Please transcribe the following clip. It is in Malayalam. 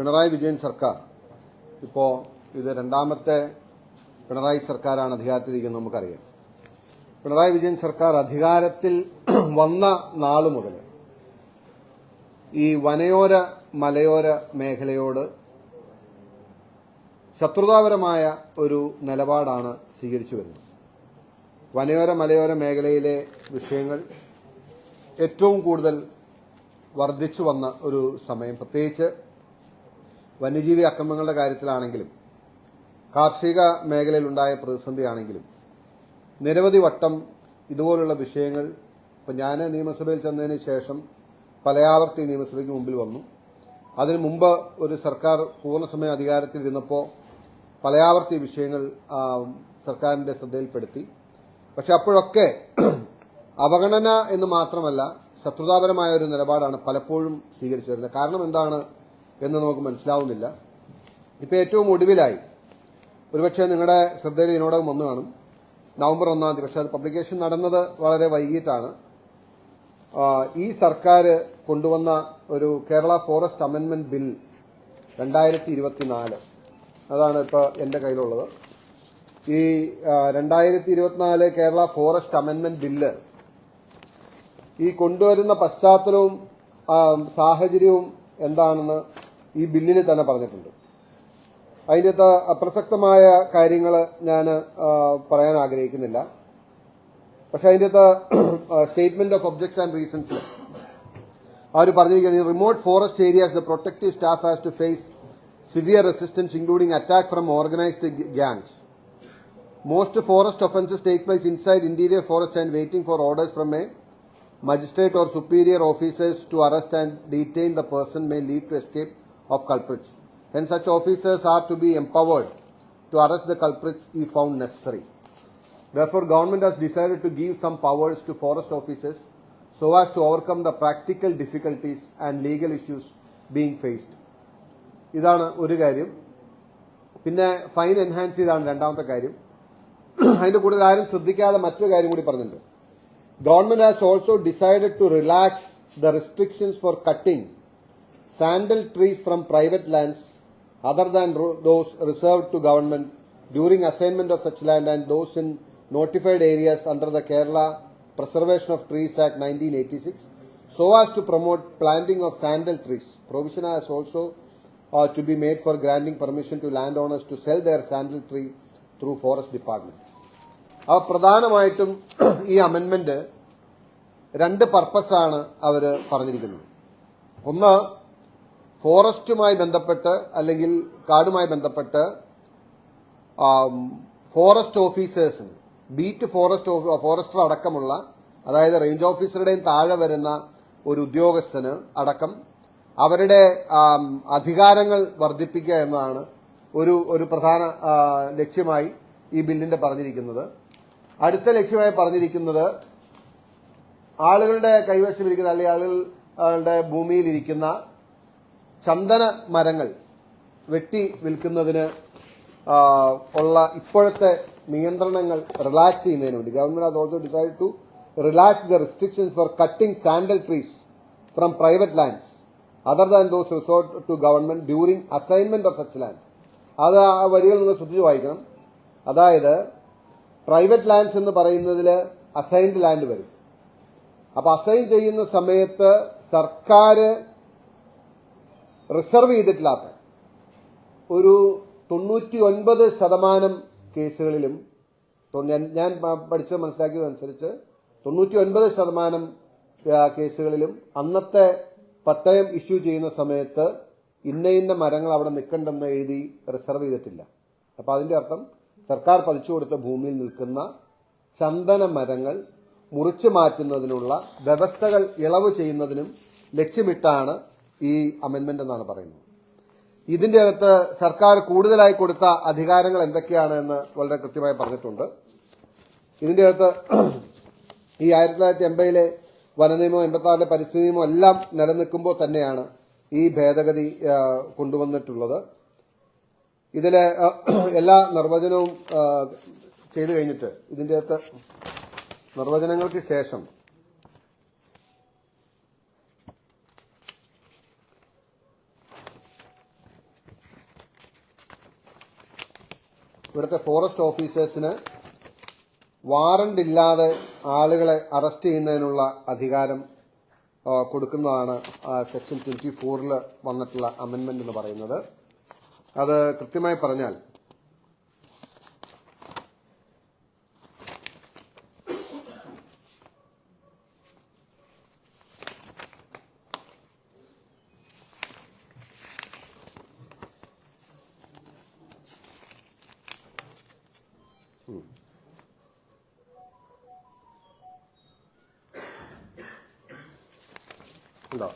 പിണറായി വിജയൻ സർക്കാർ. ഇപ്പോൾ ഇത് രണ്ടാമത്തെ പിണറായി സർക്കാരാണ് അധികാരത്തിലിരിക്കുന്നത് നമുക്കറിയാം. പിണറായി വിജയൻ സർക്കാർ അധികാരത്തിൽ വന്ന നാൾ മുതൽ ഈ വനയോര മലയോര മേഖലയോട് ശത്രുതാപരമായ ഒരു നിലപാടാണ് സ്വീകരിച്ചു വരുന്നത്. വനയോര മലയോര മേഖലയിലെ വിഷയങ്ങൾ ഏറ്റവും കൂടുതൽ വർദ്ധിച്ചു വന്ന ഒരു സമയം. പ്രത്യേകിച്ച് വന്യജീവി അക്രമങ്ങളുടെ കാര്യത്തിലാണെങ്കിലും കാർഷിക മേഖലയിലുണ്ടായ പ്രതിസന്ധിയാണെങ്കിലും നിരവധി വട്ടം ഇതുപോലുള്ള വിഷയങ്ങൾ ഇപ്പം ഞാൻ നിയമസഭയിൽ ചെന്നതിന് ശേഷം പലയാവർത്തി നിയമസഭയ്ക്ക് മുമ്പിൽ വന്നു. അതിനു മുമ്പ് ഒരു സർക്കാർ പൂർണസമയ അധികാരത്തിലിരുന്നപ്പോൾ പലയാവർത്തി വിഷയങ്ങൾ സർക്കാരിന്റെ ശ്രദ്ധയിൽപ്പെടുത്തി. പക്ഷെ അപ്പോഴൊക്കെ അവഗണന എന്ന് മാത്രമല്ല ശത്രുതാപരമായ ഒരു നിലപാടാണ് പലപ്പോഴും സ്വീകരിച്ചു വരുന്നത്. കാരണം എന്താണ്? എന്ന് നമുക്ക് മനസ്സിലാവുന്നില്ല. ഇപ്പം ഏറ്റവും ഒടുവിലായി ഒരുപക്ഷെ നിങ്ങളുടെ ശ്രദ്ധയിൽ ഇതിനോടകം വന്നു കാണും. നവംബർ ഒന്നാം തീയതി പക്ഷേ അത് പബ്ലിക്കേഷൻ നടന്നത് വളരെ വൈകിട്ടാണ്. ഈ സർക്കാർ കൊണ്ടുവന്ന ഒരു കേരള ഫോറസ്റ്റ് അമെൻമെന്റ് ബിൽ രണ്ടായിരത്തി ഇരുപത്തിനാല് അതാണ് ഇപ്പോൾ എന്റെ കയ്യിലുള്ളത്. ഈ രണ്ടായിരത്തി ഇരുപത്തിനാല് കേരള ഫോറസ്റ്റ് അമെൻമെന്റ് ബില്ല് ഈ കൊണ്ടുവരുന്ന പശ്ചാത്തലവും സാഹചര്യവും എന്താണെന്ന് ഈ ബില്ലിൽ തന്നെ പറഞ്ഞിട്ടുണ്ട്. അതിന്റെ അപ്രസക്തമായ കാര്യങ്ങൾ ഞാൻ പറയാൻ ആഗ്രഹിക്കുന്നില്ല. പക്ഷെ അതിന്റെ statement of objects and reasons അവർ പറഞ്ഞിരിക്കുന്നത് remote forest areas the protective staff has to face severe resistance including attack from organised gangs most forest offences take place inside interior forest and waiting for orders from a magistrate or superior officers to arrest and detain the person may lead to escape. Of culprits. Hence, such officers are to be empowered to arrest the culprits if found necessary. Therefore, government has decided to give some powers to forest officers so as to overcome the practical difficulties and legal issues being faced. ഇതാണ് ഒരു കാര്യം പിന്നെ ഫൈൻ എൻഹാൻസ് ചെയ്താണ് രണ്ടാമത്തെ കാര്യം അതിന്റെ കൂടുതൽ ആരും ശ്രദ്ധിക്കാതെ മറ്റൊരു കാര്യം കൂടി പറഞ്ഞിട്ടുണ്ട് Government has also decided to relax the restrictions for cutting sandal trees from private lands other than those reserved to government during assignment of such land and those in notified areas under the Kerala Preservation of Trees Act 1986 so as to promote planting of sandal trees. Provision has also uh, to be made for granting permission to landowners to sell their sandal tree through forest department. ആ പ്രധാനമായിട്ടും ഈ അമെൻമെന്റ് രണ്ട് പർപ്പസാണ് അവർ പറഞ്ഞിരിക്കുന്നത് ഒന്ന് ഫോറസ്റ്റുമായി ബന്ധപ്പെട്ട് അല്ലെങ്കിൽ കാടുമായി ബന്ധപ്പെട്ട് ഫോറസ്റ്റ് ഓഫീസേഴ്സിന് ബീറ്റ് ഫോറസ്റ്റ് ഫോറസ്റ്റർ അടക്കമുള്ള അതായത് റേഞ്ച് ഓഫീസറുടെയും താഴെ വരുന്ന ഒരു ഉദ്യോഗസ്ഥന് അടക്കം അവരുടെ അധികാരങ്ങൾ വർദ്ധിപ്പിക്കുക എന്നതാണ് ഒരു ഒരു പ്രധാന ലക്ഷ്യമായി ഈ ബില്ലിന്റെ പറഞ്ഞിരിക്കുന്നത്. അടുത്ത ലക്ഷ്യമായി പറഞ്ഞിരിക്കുന്നത് ആളുകളുടെ കൈവശമിരിക്കുന്ന അല്ലെങ്കിൽ ആളുകളുടെ ഭൂമിയിലിരിക്കുന്ന ചന്ദന മരങ്ങൾ വെട്ടി വിൽക്കുന്നതിന് ഉള്ള ഇപ്പോഴത്തെ നിയന്ത്രണങ്ങൾ റിലാക്സ് ചെയ്യുന്നതിന് വേണ്ടി. Government has also decide to relax the restrictions for cutting sandal trees from private lands other than those resort to government during assignment of such land അത് ആ വരികൾ നിങ്ങൾ ശ്രദ്ധിച്ച് വായിക്കണം. അതായത് പ്രൈവറ്റ് ലാൻഡ്സ് എന്ന് പറയുന്നതിൽ അസൈൻഡ് ലാൻഡ് വരും. അപ്പൊ അസൈൻ ചെയ്യുന്ന സമയത്ത് സർക്കാർ റിസർവ് ചെയ്തിട്ടില്ലാത്ത ഒരു തൊണ്ണൂറ്റി ഒൻപത് ശതമാനം കേസുകളിലും ഞാൻ- പഠിച്ചത് മനസ്സിലാക്കിയതനുസരിച്ച് തൊണ്ണൂറ്റി ഒൻപത് ശതമാനം കേസുകളിലും അന്നത്തെ പട്ടയം ഇഷ്യൂ ചെയ്യുന്ന സമയത്ത് ഇന്ന ഇന്ന മരങ്ങൾ അവിടെ നിൽക്കണ്ടെന്ന് എഴുതി റിസർവ് ചെയ്തിട്ടില്ല. അപ്പോൾ അതിന്റെ അർത്ഥം സർക്കാർ പതിച്ചു കൊടുത്ത ഭൂമിയിൽ നിൽക്കുന്ന ചന്ദന മരങ്ങൾ മുറിച്ചു മാറ്റുന്നതിനുള്ള വ്യവസ്ഥകൾ ഇളവ് ചെയ്യുന്നതിനും ലക്ഷ്യമിട്ടാണ് ഈ അമെന്മെന്റ് എന്നാണ് പറയുന്നത്. ഇതിന്റെ അകത്ത് സർക്കാർ കൂടുതലായി കൊടുത്ത അധികാരങ്ങൾ എന്തൊക്കെയാണ് എന്ന് വളരെ കൃത്യമായി പറഞ്ഞിട്ടുണ്ട്. ഇതിന്റെ അകത്ത് ഈ ആയിരത്തി തൊള്ളായിരത്തി എൺപതിലെ വനനിയമം എൺപത്തി ആറിലെ പരിസ്ഥിതി നിയമം എല്ലാം നിലനിൽക്കുമ്പോൾ തന്നെയാണ് ഈ ഭേദഗതി കൊണ്ടുവന്നിട്ടുള്ളത്. ഇതിലെ എല്ലാ നിർവചനവും ചെയ്തു കഴിഞ്ഞിട്ട് ഇതിന്റെ അകത്ത് നിർവചനങ്ങൾക്ക് ശേഷം ഇവിടുത്തെ ഫോറസ്റ്റ് ഓഫീസേഴ്സിന് വാറണ്ട് ഇല്ലാതെ ആളുകളെ അറസ്റ്റ് ചെയ്യുന്നതിനുള്ള അധികാരം കൊടുക്കുന്നതാണ് സെക്ഷൻ ട്വന്റി ഫോറിൽ വന്നിട്ടുള്ള അമെന്റ്മെന്റ് എന്ന് പറയുന്നത്. അത് കൃത്യമായി പറഞ്ഞാൽ 응. 한다.